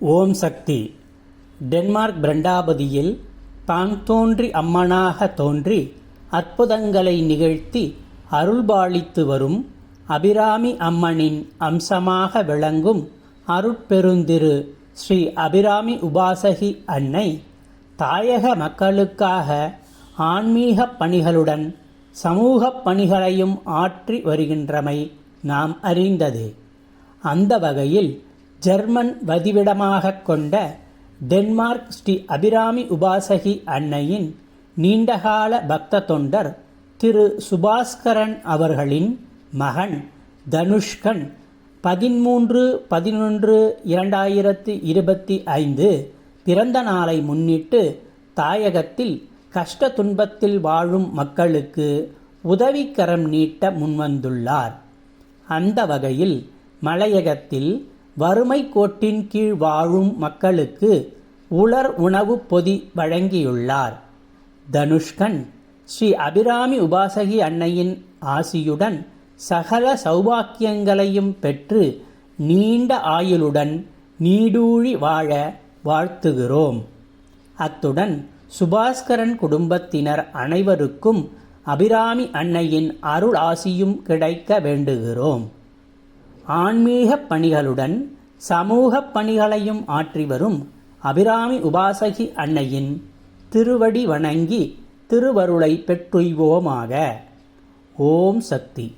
ஓம் சக்தி. Denmark பிரண்டாபதியில் தான் தோன்றி அம்மனாக தோன்றி அற்புதங்களை நிகழ்த்தி அருள்பாலித்து வரும் அபிராமி அம்மனின் அம்சமாக விளங்கும் அருட்பெருந்திரு ஸ்ரீ அபிராமி உபாசகி அன்னை தாயக மக்களுக்காக ஆன்மீக பணிகளுடன் சமூக பணிகளையும் ஆற்றி வருகின்றமை நாம் அறிந்தது. அந்த வகையில் ஜெர்மன் வதிவிடமாக கொண்ட டென்மார்க் ஸ்ரீ அபிராமி உபாசகி அன்னையின் நீண்டகால பக்த தொண்டர் திரு சுபாஸ்கரன் அவர்களின் மகன் தனுஷ்கன் பதிமூன்று பதினொன்று இரண்டாயிரத்து இருபத்தி ஐந்து பிறந்த நாளை முன்னிட்டு தாயகத்தில் கஷ்ட துன்பத்தில் வாழும் மக்களுக்கு உதவிக்கரம் நீட்ட முன்வந்துள்ளார். அந்த வகையில் மலையகத்தில் வறுமை கோட்டின் கீழ் வாழும் மக்களுக்கு உலர் உணவு பொதி வழங்கியுள்ளார். தனுஷ்கன் ஸ்ரீ அபிராமி உபாசகி அன்னையின் ஆசியுடன் சகல சௌபாக்கியங்களையும் பெற்று நீண்ட ஆயுளுடன் நீடூழி வாழ வாழ்த்துகிறோம். அத்துடன் சுபாஸ்கரன் குடும்பத்தினர் அனைவருக்கும் அபிராமி அன்னையின் அருள் ஆசியும் கிடைக்க வேண்டுகிறோம். ஆன்மீக பணிகளுடன் சமூக பணிகளையும் ஆற்றி வரும் அபிராமி உபாசகி அன்னையின் திருவடி வணங்கி திருவருளை பெற்றுய்வோமாக. ஓம் சக்தி.